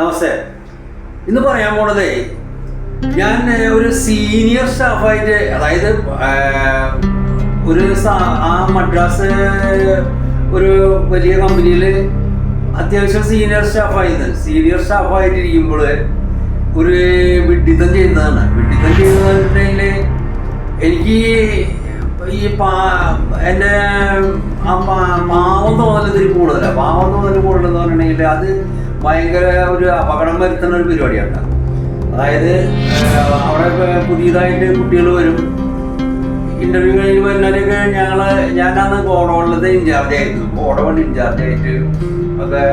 നമസ്തേ. ഇന്ന് പറയാൻ പോണത് ഞാൻ ഒരു സീനിയർ സ്റ്റാഫായിട്ട് അതായത് ഒരു ആ മദ്രാസ് ഒരു വലിയ കമ്പനിയിൽ അത്യാവശ്യം സീനിയർ സ്റ്റാഫായിരുന്നു സീനിയർ സ്റ്റാഫായിട്ടിരിക്കുമ്പോൾ ഒരു വിഡിത്തം ചെയ്യുന്നതാണ്. വിഡിത്തം ചെയ്യുന്നതിൽ എനിക്ക് ഈ പാ എന്റെ ആ പാവം തോന്നൽ ഇതിൽ കൂടുതലാണ് പാവം തോന്നൽ കൂടുതലെന്ന് പറഞ്ഞിട്ടുണ്ടെങ്കിൽ അത് ഭയങ്കര ഒരു അപകടം വരുത്തുന്ന ഒരു പരിപാടിയാണ്. അതായത് അവിടെ പുതിയതായിട്ട് കുട്ടികൾ വരും. ഇന്റർവ്യൂ കഴിഞ്ഞ് വരുന്നവരൊക്കെ ഞങ്ങൾ ഞാൻ അന്ന് ഗോഡൗണിലത്തെ ഇൻചാർജ് ആയിരുന്നു. ഗോഡൗൺ ഇൻചാർജ് ആയിട്ട് ഒക്കെ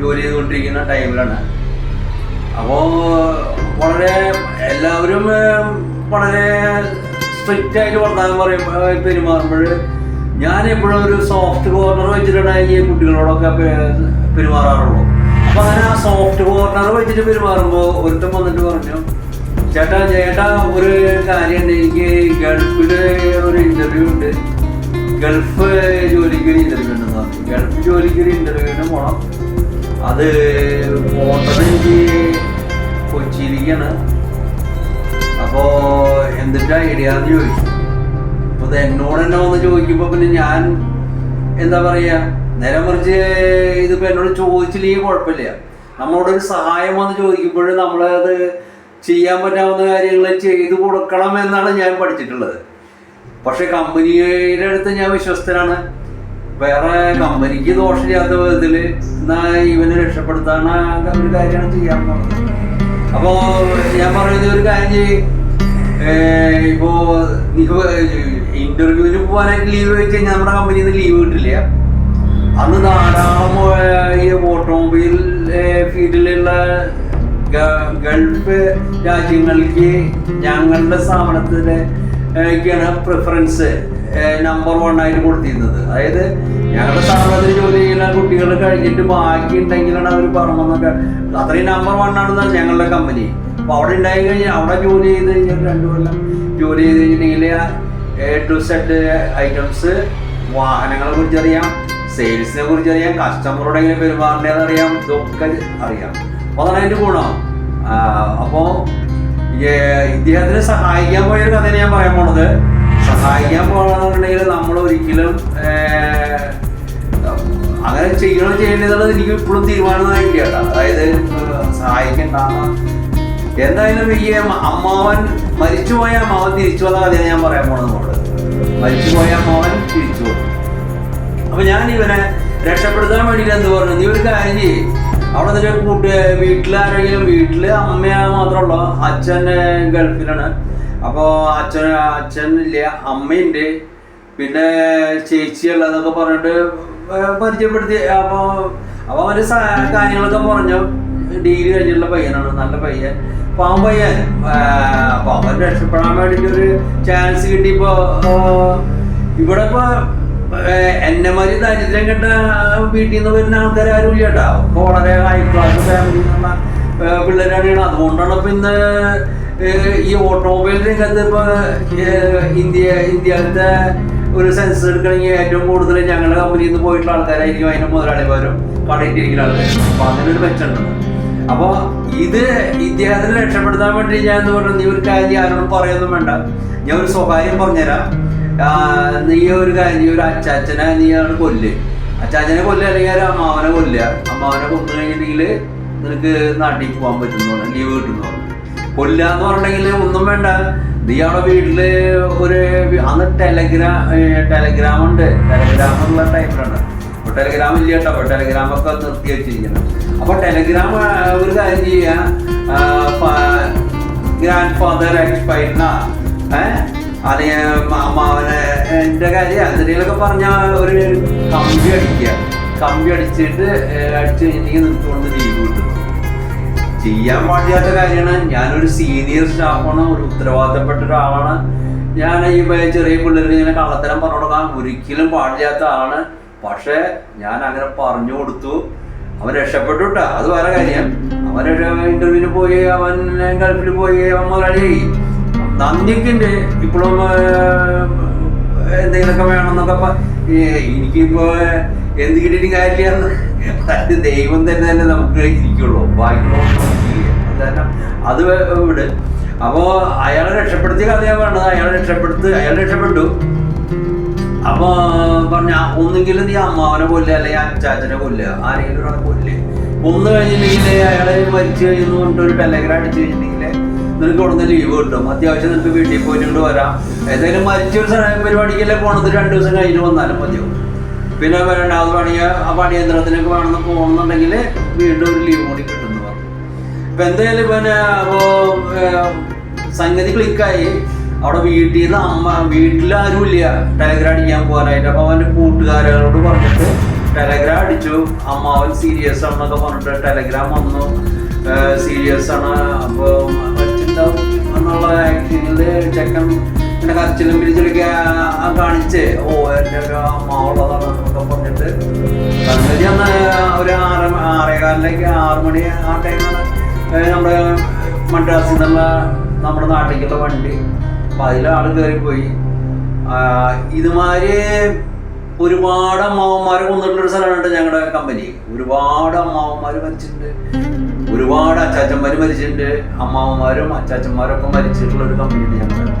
ജോലി ചെയ്തുകൊണ്ടിരിക്കുന്ന ടൈമിലാണ്. അപ്പോൾ വളരെ എല്ലാവരും വളരെ സ്ട്രിക്റ്റ് ആയിട്ട് വർത്താൻ പറയും പെരുമാറുമ്പോൾ. ഞാൻ എപ്പോഴും ഒരു സോഫ്റ്റ് കോർണർ വെച്ചിട്ടാണ് ഈ കുട്ടികളോടൊക്കെ പെരുമാറാറുള്ളൂ. അപ്പൊ സോഫ്റ്റ് കോർണർ വെച്ചിട്ട് പെരുമാറുമ്പോൾ ഒരുത്തം വന്നിട്ട് പറഞ്ഞു ചേട്ടാ ചേട്ടാ ഒരു കാര്യമുണ്ട്. എനിക്ക് ഗൾഫിൽ ഒരു ഇന്റർവ്യൂ ഉണ്ട്. ഗൾഫ് ജോലിക്ക് ഒരു ഇന്റർവ്യൂ ഉണ്ടെന്ന് പറഞ്ഞു. ഗൾഫ് ജോലിക്ക് ഒരു ഇന്റർവ്യൂവിന് പോണം. അത് പോട്ടത് എനിക്ക് കൊച്ചിയിലേക്കാണ്. അപ്പോ എന്തിട്ടാ ഐഡിയ ചോദിച്ചു. അപ്പൊ അത് എന്നോട് തന്നെ വന്ന് ചോദിക്കുമ്പോ പിന്നെ ഞാൻ എന്താ പറയാ നേരെ മറിച്ച് ഇതിപ്പോ എന്നോട് ചോദിച്ചില്ലെങ്കിൽ കുഴപ്പമില്ല. നമ്മളോട് ഒരു സഹായം വന്ന് ചോദിക്കുമ്പോഴും നമ്മളത് ചെയ്യാൻ പറ്റാവുന്ന കാര്യങ്ങൾ ചെയ്തു കൊടുക്കണം എന്നാണ് ഞാൻ പഠിച്ചിട്ടുള്ളത്. പക്ഷെ കമ്പനിയുടെ അടുത്ത് ഞാൻ വിശ്വസ്തനാണ്. വേറെ കമ്പനിക്ക് ദോഷമില്ലാത്ത വിധത്തിൽ എന്നാ ഇവനെ രക്ഷപ്പെടുത്താൻ ഒരു കാര്യമാണ് ചെയ്യാൻ പോകുന്നത്. അപ്പോ ഞാൻ പറയുന്നത് ഒരു കാര്യം ഇപ്പോ ഇന്റർവ്യൂവിന് പോകാനായിട്ട് ലീവ് വെച്ച് കഴിഞ്ഞാൽ നമ്മുടെ കമ്പനിയിൽ നിന്ന് ലീവ് കിട്ടില്ല. അന്ന് ധാരാളം ഈ ഓട്ടോമൊബൈൽ ഫീൽഡിലുള്ള ഗൾഫ് രാജ്യങ്ങൾക്ക് ഞങ്ങളുടെ സ്ഥാപനത്തിന് ഒക്കെയാണ് പ്രിഫറൻസ് നമ്പർ വൺ ആയിട്ട് കൊടുത്തിരുന്നത്. അതായത് ഞങ്ങളുടെ സ്ഥാപനത്തിൽ ജോലി ചെയ്യുന്ന കുട്ടികൾ കഴിഞ്ഞിട്ട് ബാക്കി ഉണ്ടെങ്കിലാണ് അവർ പറഞ്ഞൊക്കെ അത്രയും നമ്പർ വൺ ആണെന്നാണ് ഞങ്ങളുടെ കമ്പനി അപ്പൊ അവിടെ ഉണ്ടായി കഴിഞ്ഞാൽ അവിടെ ജോലി ചെയ്ത് കഴിഞ്ഞാൽ രണ്ടു കൊല്ലം ജോലി ചെയ്ത് കഴിഞ്ഞിട്ടുണ്ടെങ്കിൽ എ ടു സെറ്റ് ഐറ്റംസ് വാഹനങ്ങളെ കുറിച്ച് അറിയാം സെയിൽസിനെ കുറിച്ച് അറിയാം കസ്റ്റമറുടെ പെരുമാറേണ്ടത് അറിയാം ഇതൊക്കെ അറിയാം. അപ്പൊ അതാണ് അതിന്റെ ഗുണം. അപ്പോ ഇദ്ദേഹത്തിന് സഹായിക്കാൻ പോയ ഒരു കഥ ഞാൻ പറയാൻ പോണത്. സഹായിക്കാൻ പോകണമെന്നുണ്ടെങ്കിൽ നമ്മൾ ഒരിക്കലും അങ്ങനെ ചെയ്യണോ ചെയ്യേണ്ടതെന്നുള്ളത് എനിക്ക് ഇപ്പോഴും തീരുമാനമായിട്ടില്ല കേട്ടോ. അതായത് സഹായിക്കണ്ട. എന്തായാലും ഈ അമ്മാവൻ മരിച്ചുപോയ അമ്മാവൻ തിരിച്ചു വന്ന കഥയാണ് ഞാൻ പറയാൻ പോണത്. നമ്മൾ മരിച്ചുപോയ അമ്മാവൻ തിരിച്ചു വന്നു. അപ്പൊ ഞാൻ ഇവനെ രക്ഷപ്പെടുത്താൻ വേണ്ടിട്ട് എന്ത് പറഞ്ഞു? നീ ഒരു കാര്യം ചെയ്യേ. അവിടെ എന്നിട്ട് കൂട്ട് വീട്ടിലാരെങ്കിലും വീട്ടിൽ അമ്മ മാത്രമുള്ള അച്ഛൻ ഗൾഫിലാണ്. അപ്പോൾ അച്ഛൻ അച്ഛൻ ഇല്ല അമ്മയുണ്ട്. പിന്നെ ചേച്ചിയുള്ളതൊക്കെ പറഞ്ഞിട്ട് പരിചയപ്പെടുത്തി. അപ്പോൾ അപ്പോൾ അവന്റെ കാര്യങ്ങളൊക്കെ പറഞ്ഞു. ഡിഗ്രി കഴിഞ്ഞിട്ടുള്ള പയ്യനാണ് നല്ല പയ്യൻ. പാവം പയ്യൻ ഏർ അപ്പൊ അവൻ രക്ഷപ്പെടാൻ വേണ്ടിയിട്ട് ഒരു ചാൻസ് കിട്ടിയപ്പോ ഏർ ഇവിടെ ഇപ്പൊ എന്നെ മാതിരി ദാരിദ്ര്യം കെട്ട വീട്ടിൽ നിന്ന് വരുന്ന ആൾക്കാർ ആരും ഇല്ല കേട്ടോ. വളരെ ഹൈ ക്ലാസ് ഫാമിലി എന്നുള്ള പിള്ളേരാണ് അതുകൊണ്ടാണ് ഇപ്പൊ ഇന്ന് ഈ ഓട്ടോമൊബൈൽ രംഗത്ത് ഇപ്പൊ ഇന്ത്യ ഇന്ത്യയിലത്തെ ഒരു സെൻസ് എടുക്കണമെങ്കിൽ ഏറ്റവും കൂടുതൽ ഞങ്ങളുടെ കമ്പനിയിൽ നിന്ന് പോയിട്ടുള്ള ആൾക്കാരായിരിക്കും അതിന്റെ മുതലാളിമാരും കടയിട്ടിരിക്കുന്ന ആൾക്കാർ അപ്പൊ അതിനൊരു ഒരു മെച്ചുണ്ട് അപ്പൊ ഇത് ഇദ്ദേഹത്തിനെ രക്ഷപ്പെടുത്താൻ വേണ്ടി ഞാൻ എന്ന് പറഞ്ഞു? നീ ഒരു കാര്യം ആരോടും പറയൊന്നും വേണ്ട. ഞാൻ ഒരു സ്വകാര്യം പറഞ്ഞുതരാം. നീ ഒരു കാര്യം നീ ഒരു അച്ചാച്ചനെ നീ ആണ് കൊല്ല്. അച്ചാച്ചനെ കൊല്ല അല്ലെങ്കിൽ ഒരു അമ്മാവനെ കൊല്ല. അമ്മാവനെ കൊന്നു കഴിഞ്ഞിട്ടുണ്ടെങ്കിൽ നിനക്ക് നാട്ടിൽ പോകാൻ പറ്റുന്നു ലീവ് കിട്ടുന്നു കൊല്ല എന്ന് പറഞ്ഞിട്ടുണ്ടെങ്കിൽ ഒന്നും വേണ്ട. നീ അവിടെ വീട്ടിൽ ഒരു അന്ന് ടെലഗ്രാം ടെലഗ്രാം ഉണ്ട്. ടെലഗ്രാം എന്നുള്ള ടൈപ്പിലാണ് അപ്പൊ ടെലഗ്രാം ഇല്ല കേട്ടോ. അപ്പൊ ടെലഗ്രാം ഒക്കെ നിർത്തി വെച്ചിരിക്കണം. അപ്പൊ ടെലഗ്രാം ഒരു കാര്യം ചെയ്യാ. ഗ്രാൻഡ് ഫാദർ എക്സ്പയർന ഏഹ് അല്ലെങ്കിൽ മാമാവനെ എന്റെ കാര്യം എന്തെങ്കിലുമൊക്കെ പറഞ്ഞ ഒരു കമ്പി അടിക്കുക. കമ്പി അടിച്ചിട്ട് അടിച്ച് കഴിഞ്ഞിട്ടുണ്ടെങ്കിൽ നിനക്ക് കൊണ്ട് ലീവ് കിട്ടും. ചെയ്യാൻ പാടില്ലാത്ത കാര്യമാണ്. ഞാനൊരു സീനിയർ സ്റ്റാഫാണ് ഒരു ഉത്തരവാദിത്തപ്പെട്ട ഒരാളാണ്. ഞാൻ ഈ ചെറിയ പിള്ളേർക്ക് ഇങ്ങനെ കള്ളത്തരം പറഞ്ഞു കൊടുക്കാൻ ഒരിക്കലും പാടില്ലാത്ത ആളാണ്. പക്ഷേ ഞാൻ അങ്ങനെ പറഞ്ഞു കൊടുത്തു. അവൻ രക്ഷപ്പെട്ടു കേട്ടോ. അത് വേറെ കാര്യം. അവൻ ഇന്റർവ്യൂവിന് പോയി അവൻ ഗൾഫിൽ പോയി അവൻ മുതലാളിയായി നന്ദിയൊക്കെ ഉണ്ട് ഇപ്പോഴും എന്തെങ്കിലുമൊക്കെ വേണമെന്നൊക്കെ എനിക്കിപ്പോ എന്ത് കിട്ടിയിട്ട് കാര്യമില്ല. ദൈവം തന്നെ തന്നെ നമുക്ക് ഇരിക്കുള്ളൂ. ബാക്കിയുള്ള അത് കാരണം അത് വിട് അപ്പോ അയാളെ രക്ഷപ്പെടുത്തിയ കഥയാണ് വേണ്ടത്. അയാളെ രക്ഷപ്പെടുത്ത് അയാൾ രക്ഷപ്പെട്ടു. അപ്പൊ പറഞ്ഞ ഒന്നെങ്കിലും നീ അമ്മാവനെ കൊല്ലുക അല്ലെങ്കിൽ അച്ചാച്ചനെ കൊല്ലുക ആരെങ്കിലും ഒരാളെ കൊല്ല്. ഒന്ന് കഴിഞ്ഞിട്ടുണ്ടെങ്കിൽ അയാളെ മരിച്ചു കഴിഞ്ഞു കൊണ്ട് ഒരു ടെലഗ്രാം അടിച്ചു കഴിഞ്ഞിട്ടുണ്ടെങ്കിൽ നിനക്ക് നിന്ന് ലീവ് കിട്ടും. അത്യാവശ്യം നിനക്ക് വീട്ടിൽ പോയിട്ട് വരാം. ഏതെങ്കിലും മരിച്ചൊരു സ്ഥലം പരിപാടിക്കല്ലേ പോണത്? രണ്ട് ദിവസം കഴിഞ്ഞ് വന്നാലും മതിയാവും പിന്നെ രണ്ടാമത് പണിയ ആ പണിയന്ത്രത്തിനൊക്കെ വേണമെന്ന് പോകണമെന്നുണ്ടെങ്കിൽ വീണ്ടും ഒരു ലീവ് കൂടി കിട്ടുമെന്ന് പറഞ്ഞു. എന്തായാലും പിന്നെ അപ്പോ ഏർ, സംഗതി ക്ലിക്കായി അവിടെ വീട്ടിൽ നിന്ന് അമ്മ വീട്ടിലാരും ഇല്ല. ടെലഗ്രാം അടിക്കാൻ പോകാനായിട്ട്. അപ്പൊ അവന്റെ കൂട്ടുകാരോട് പറഞ്ഞിട്ട് ടെലഗ്രാം അടിച്ചു. അമ്മാവൻ സീരിയസ് ആണെന്നൊക്കെ പറഞ്ഞിട്ട് ടെലഗ്രാം വന്നു. സീരിയസ് ആണ്. അപ്പൊ വെച്ചിട്ടുണ്ടാവും എന്നുള്ള ആക്ഷനിൽ ചെക്കൻ പിന്നെ കരച്ചിലും പിരിച്ചിലൊക്കെ കാണിച്ച് ഓ എന്റെ ഒരു അമ്മാവുള്ളതാണ് എന്നൊക്കെ പറഞ്ഞിട്ട് കണ്ണൂരി അന്ന് ഒരു ആറ് ആറേകാലിലേക്ക് ആറ് മണി ആ ടൈമാണ് നമ്മുടെ മദ്രാസിൽ നിന്നുള്ള നമ്മുടെ നാട്ടിലേക്കുള്ള വണ്ടി. അപ്പം അതിലാൾ കയറിപ്പോയി ഇതുമാതിരി ഒരുപാട് അമ്മാവന്മാരെ കൊന്നിട്ടുള്ളൊരു സ്ഥലമാണ് ഞങ്ങളുടെ കമ്പനി. ഒരുപാട് അമ്മാവന്മാർ മരിച്ചിട്ടുണ്ട് ഒരുപാട് അച്ചാച്ചന്മാര് മരിച്ചിട്ടുണ്ട്. അമ്മാവന്മാരും അച്ചാച്ചന്മാരും ഒക്കെ മരിച്ചിട്ടുള്ള ഒരു കമ്പനിയാണ് ഞങ്ങളുടെ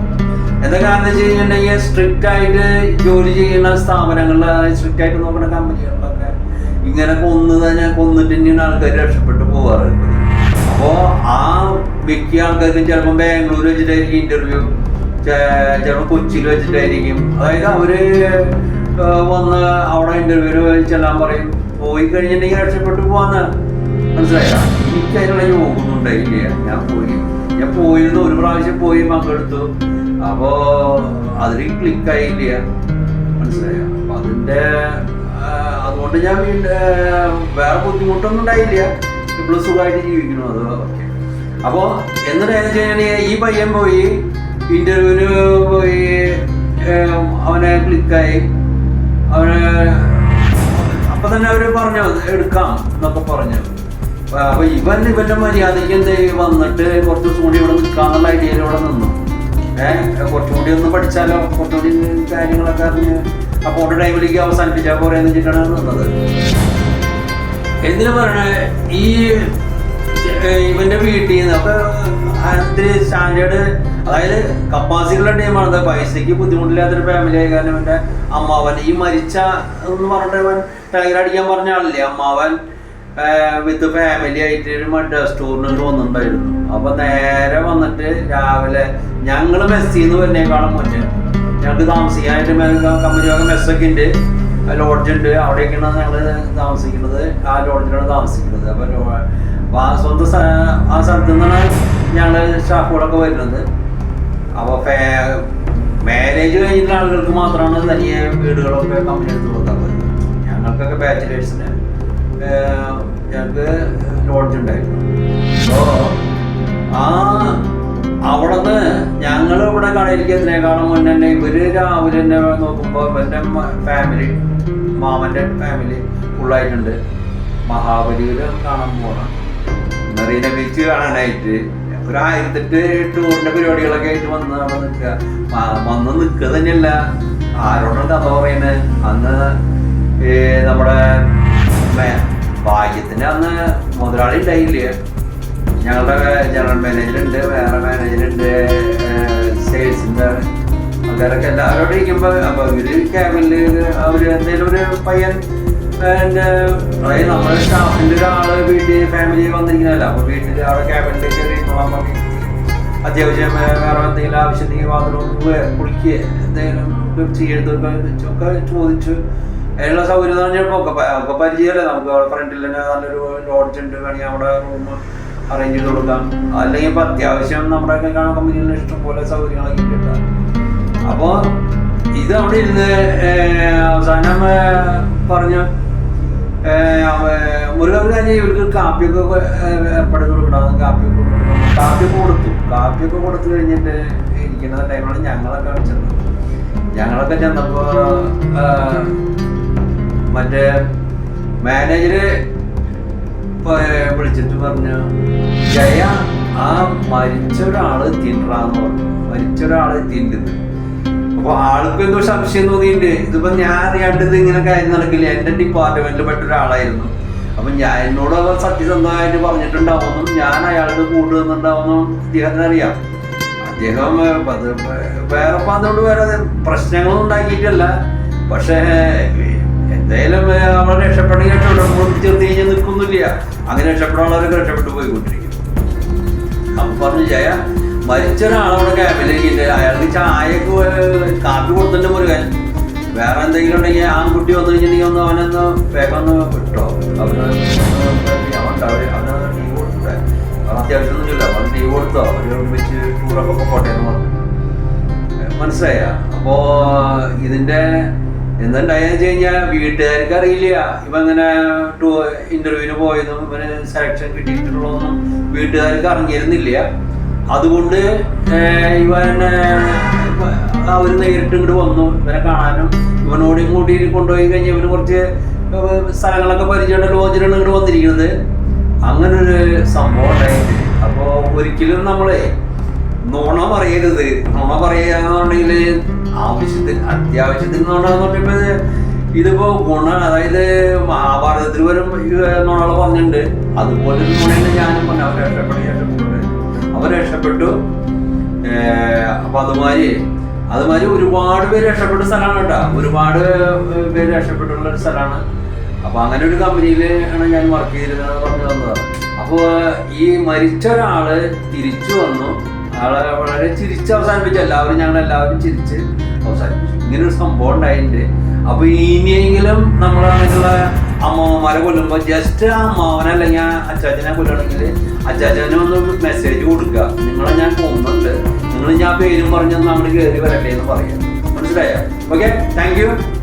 എന്താ കാരണം വെച്ച് സ്ട്രിക്റ്റ് ആയിട്ട് ജോലി ചെയ്യുന്ന സ്ഥാപനങ്ങളിൽ സ്ട്രിക്റ്റ് ആയിട്ട് നോക്കുന്ന കമ്പനികളിലൊക്കെ ഇങ്ങനെ കൊന്ന് തന്നെ കൊന്നിട്ട് തന്നെയാണ് ആൾക്കാർ രക്ഷപ്പെട്ടു പോവാറ്. അപ്പോ ആ വ്യക്തി ആൾക്കാർക്ക് ചിലപ്പോൾ ബാംഗ്ലൂർ വെച്ചിട്ടായിരിക്കും ഇന്റർവ്യൂ ചിലപ്പോൾ കൊച്ചിയിൽ വെച്ചിട്ടായിരിക്കും. അതായത് അവർ വന്ന് അവിടെ ഇന്റർവ്യൂ ചെല്ലാൻ പറയും. പോയി കഴിഞ്ഞിട്ടുണ്ടെങ്കിൽ രക്ഷപ്പെട്ടു പോവാന്ന്. മനസ്സിലായോ? എനിക്ക് അതിനുള്ള യോഗമൊന്നും ഉണ്ടായില്ല ഞാൻ പോയി. ഞാൻ പോയിരുന്നു. ഒരു പ്രാവശ്യം പോയി പങ്കെടുത്തു. അപ്പോ ക്ലിക്ക് ആയില്ല മനസ്സിലായോ? അപ്പൊ അതിന്റെ അതുകൊണ്ട് ഞാൻ വേറെ ബുദ്ധിമുട്ടൊന്നും ഉണ്ടായില്ല. ഇപ്പോൾ സുഖമായിട്ട് ജീവിക്കണം അത് ഓക്കെ. അപ്പോ എന്നിട്ട് എന്ന് വെച്ചാൽ ഈ പയ്യൻ പോയി. ഇന്റർവ്യൂവിന് പോയി. അവനെ ക്ലിക്കായി. അവനെ അപ്പൊ തന്നെ അവർ പറഞ്ഞു എടുക്കാം എന്നൊക്കെ പറഞ്ഞു. അപ്പൊ ഇവൻ ഇവന്റെ മര്യാദയ്ക്ക് എന്തെങ്കിലും? വന്നിട്ട് കുറച്ച് കൂടി ഇവിടെ നിൽക്കാന്നുള്ള ഇവിടെ നിന്നു. ഏഹ് കുറച്ചുകൂടി ഒന്ന് പഠിച്ചാലോ? കുറച്ചുകൂടി കാര്യങ്ങളൊക്കെ അറിഞ്ഞ് അപ്പൊ ഒരു ടൈമിലേക്ക് അവസാനിപ്പിച്ചാൽ പോരെ എന്ന് നിന്നത്. എന്തിനു പറയണേ? ഈ ഇവന്റെ വീട്ടിൽ നിന്ന് അപ്പൊ സ്റ്റാൻഡേർഡ് അതായത് കപ്പാസിറ്റിയുള്ള ടീമാണ് പൈസക്ക് ബുദ്ധിമുട്ടില്ലാത്തൊരു ഫാമിലി ആയി കാരണം ഇവന്റെ അമ്മാവൻ ഈ മരിച്ച എന്ന് പറഞ്ഞിട്ട് ഇവൻ ടൈഗർ അടിക്കാൻ പറഞ്ഞ ആളില്ലേ? അമ്മാവൻ വിത്ത് ഫാമിലി ആയിട്ട് ഒരു മഡ്രാസ് ടൂറിന് തോന്നുന്നുണ്ടായിരുന്നു. അപ്പൊ നേരെ വന്നിട്ട് രാവിലെ ഞങ്ങൾ മെസ്സിന്ന് വരുന്നേക്കാളും മുന്നേ ഞങ്ങൾക്ക് താമസിക്കാനായിട്ട് കമ്പനി വക മെസ്സൊക്കെ ഉണ്ട്. ലോഡ്ജ് ഉണ്ട്. അവിടെയൊക്കെയാണ് ഞങ്ങൾ താമസിക്കുന്നത്. ആ ലോഡ്ജിലാണ് താമസിക്കുന്നത്. അപ്പൊ ലോ- ആ സ്വന്തം ആ സ്ഥലത്ത് നിന്നാണ് ഞങ്ങൾ സ്റ്റാഫുകളൊക്കെ വരുന്നത്. അപ്പോൾ മാരേജ് കഴിഞ്ഞിട്ടുള്ള ആളുകൾക്ക് മാത്രമാണ് തനിയെ വീടുകളൊക്കെ കമ്പനി എടുത്ത് കൊടുക്കാൻ പറ്റുന്നത്. ഞങ്ങൾക്കൊക്കെ ബാച്ചിലേഴ്സിന് ഞങ്ങൾക്ക് ലോഡ്ജ് ഉണ്ടായിരുന്നു. അപ്പോൾ ആ അവിടുന്ന് ഞങ്ങൾ ഇവിടെ കടയിലേക്ക് എത്തിനേക്കാളും മുന്നേ തന്നെ ഇവർ രാവിലെ തന്നെ നോക്കുമ്പോൾ എന്റെ ഫാമിലി മാമന്റെ ഫാമിലി ഫുള്ളായിട്ടുണ്ട് മഹാബലിപുരം കാണാൻ പോകണം മെറീന ബീച്ച് കാണാനായിട്ട്. ഒരു ആയിരത്തെട്ട് ടൂറിന്റെ പരിപാടികളൊക്കെ ആയിട്ട് വന്ന് അവിടെ നിൽക്കുക. വന്ന് നിൽക്കുക തന്നെയല്ല. ആരോടാണ് കഥ പറയുന്നത്? അന്ന് നമ്മുടെ ഭാഗ്യത്തിന് അന്ന് മുതലാളി ഉണ്ടായില്ല? ഞങ്ങളുടെ ജനറൽ മാനേജർ ഉണ്ട് വേറെ ഉണ്ട് അങ്ങനെയൊക്കെ ആൾക്കാരൊക്കെ എല്ലാവരോടും ഇരിക്കുമ്പോ അപ്പൊ ഇവർ ക്യാബിനിൽ അവർ എന്തെങ്കിലും ഒരു പയ്യൻ എന്റെ അതായത് നമ്മുടെ സ്റ്റാഫിന്റെ ഒരാൾ വീട്ടിൽ ഫാമിലി വന്നിരിക്കുന്നതല്ല. അപ്പോൾ വീട്ടിൽ അവിടെ ക്യാബിനിലേക്ക് കയറിക്കോളാൻ പറഞ്ഞു അത്യാവശ്യം വേറെ എന്തെങ്കിലും ആവശ്യത്തിന് വാതിലൊന്നും കുളിക്കുക എന്തെങ്കിലും ചെയ്യരുത് ഒക്കെ ചോദിച്ചു അതിനുള്ള സൗകര്യം എന്ന് പറഞ്ഞപ്പോ ഒക്കെ പരിചയമല്ലേ നമുക്ക് ഫ്രണ്ടിൽ തന്നെ നല്ലൊരു ലോഡ്ജ് ഉണ്ട്. വേണമെങ്കിൽ അവിടെ റൂം അറേഞ്ച് ചെയ്ത് കൊടുക്കാം. അല്ലെങ്കിൽ ഇപ്പം അത്യാവശ്യം നമ്മുടെ ഇഷ്ടം പോലെ സൗകര്യങ്ങളൊക്കെ കിട്ടാം അപ്പോൾ ഇത് അവിടെ ഇരുന്ന് അവസാനം പറഞ്ഞ മുരുകൻ ഇവർക്ക് കാപ്പിയൊക്കെ എപ്പോഴും കൊടുക്കണം കാപ്പിയൊക്കെ കാപ്പിയൊക്കെ കൊടുത്തു. കാപ്പിയൊക്കെ കൊടുത്തു കഴിഞ്ഞിട്ട് ഇരിക്കുന്ന ടൈമിലാണ് ഞങ്ങളൊക്കെ ചെന്നത് ഞങ്ങളൊക്കെ ചെന്നപ്പോ മറ്റേ മാനേജര് വിളിച്ചിട്ട് പറഞ്ഞു ജയ ആ മരിച്ച ഒരാൾ തിന്നറാന്ന് പറഞ്ഞു. മരിച്ച ഒരാൾ തിണ്ടുന്നു അപ്പൊ ആൾക്ക് എന്തോ സംശയം തോന്നിയിട്ടുണ്ട്. ഇതിപ്പോ ഞാൻ അറിയാണ്ട് ഇത് ഇങ്ങനെ കാര്യം നടക്കില്ല. എന്റെ ഡിപ്പാർട്ട്മെന്റിൽ പെട്ട ഒരാളായിരുന്നു അപ്പൊ ഞാൻ എന്നോട് അവർ സത്യസന്ധമായിട്ട് പറഞ്ഞിട്ടുണ്ടാവുമെന്നും ഞാൻ അയാൾക്ക് കൂട്ടുനിന്നുണ്ടാവുമെന്നും അദ്ദേഹത്തിന് അറിയാം. അദ്ദേഹം വേറെ ഇപ്പൊ വേറെ പ്രശ്നങ്ങളൊന്നും ഉണ്ടാക്കിയിട്ടല്ല. പക്ഷേ എന്തായാലും നമ്മൾ രക്ഷപ്പെടണമെങ്കിൽ ചെറുത് കഴിഞ്ഞാൽ നിൽക്കുന്നില്ല. അങ്ങനെ രക്ഷപ്പെടാനുള്ളവരൊക്കെ രക്ഷപ്പെട്ടു പോയിക്കൊണ്ടിരിക്കും. അപ്പൊ പറഞ്ഞു ജയ മരിച്ച ഒരാളവിടെ ക്യാമ്പിലേക്ക് അയാൾക്ക് ചായക്ക് കാപ്പി കൊടുത്തിട്ട് മുരുകൻ വേറെ എന്തെങ്കിലും ഉണ്ടെങ്കിൽ ആൺകുട്ടി വന്നു കഴിഞ്ഞിട്ടുണ്ടെങ്കിൽ ഒന്ന് അവനൊന്ന് വേഗം ഒന്ന് വിട്ടോ. അവന് അവനുണ്ടാവില്ല അവന് ലീവ് കൊടുത്തോ? അവർ വെച്ച് ടൂറൊക്കെ പോട്ടെ എന്ന് പറഞ്ഞു. മനസ്സിലായ? അപ്പോ ഇതിന്റെ എന്തുണ്ടായെന്ന് വെച്ച് കഴിഞ്ഞാൽ വീട്ടുകാർക്ക് അറിയില്ല ഇവ ഇങ്ങനെ ടൂ ഇന്റർവ്യൂവിന് പോയതും ഇവന് സെലക്ഷൻ കിട്ടിയിട്ടുള്ളതൊന്നും വീട്ടുകാർക്ക് അറിഞ്ഞിരുന്നില്ല. അതുകൊണ്ട് ഇവൻ അവർ നേരിട്ട് ഇങ്ങോട്ട് വന്നു. ഇവനെ കാണാനും ഇവനോട് കൂടി കൊണ്ടുപോയി കഴിഞ്ഞ് ഇവന് കുറച്ച് സ്ഥലങ്ങളൊക്കെ പരിചയമുള്ള ലോഞ്ചിലാണ് ഇങ്ങോട്ട് വന്നിരിക്കുന്നത്. അങ്ങനൊരു സംഭവം ഉണ്ടായിട്ട് അപ്പോൾ ഒരിക്കലും നമ്മളെ നുണ പറയരുത്. നുണ പറയുകയാണെന്നുണ്ടെങ്കിൽ ആവശ്യത്തിന് അത്യാവശ്യത്തിന് നുണ എന്ന് ഇതിപ്പോ ഗുണ അതായത് മഹാഭാരതത്തിൽ വരും നുണകൾ പറഞ്ഞിട്ടുണ്ട്. അതുപോലെ നുണയാണ് ഞാനും പറഞ്ഞു. അവർ രക്ഷപ്പെട്ടു അവർ രക്ഷപ്പെട്ടു. അപ്പൊ അതുമാതിരി അതുമാതിരി ഒരുപാട് പേര് രക്ഷപ്പെട്ട സ്ഥലമാണ് കേട്ടോ. ഒരുപാട് പേര് രക്ഷപ്പെട്ടുള്ള ഒരു സ്ഥലമാണ്. അപ്പൊ അങ്ങനെ ഒരു കമ്പനിയിൽ ആണ് ഞാൻ വർക്ക് ചെയ്തിരുന്നത് പറഞ്ഞു തന്നത് അപ്പോൾ ഈ മരിച്ച ഒരാൾ തിരിച്ചു വന്നു. ആളെ വളരെ ചിരിച്ച് അവസാനിപ്പിച്ചു. എല്ലാവരും ഞങ്ങൾ എല്ലാവരും ചിരിച്ച് അവസാനിപ്പിച്ചു. ഇങ്ങനെ ഒരു സംഭവം ഉണ്ടായിട്ടുണ്ട്. അപ്പൊ ഇനിയെങ്കിലും നമ്മളാണെങ്കിലുള്ള അമ്മാവന്മാരെ കൊല്ലുമ്പോൾ ജസ്റ്റ് ആ അമ്മാവനെ ആ അച്ചാച്ചനെ കൊല്ലണമെങ്കിൽ അച്ചാച്ചനെ ഒന്ന് മെസ്സേജ് കൊടുക്കുക. നിങ്ങളെ ഞാൻ പോകുന്നുണ്ട് നിങ്ങൾ ഞാൻ പേരും പറഞ്ഞൊന്ന് നമ്മൾ കയറി വരട്ടെ എന്ന് പറയാം. മനസ്സിലായോ? Okay thank you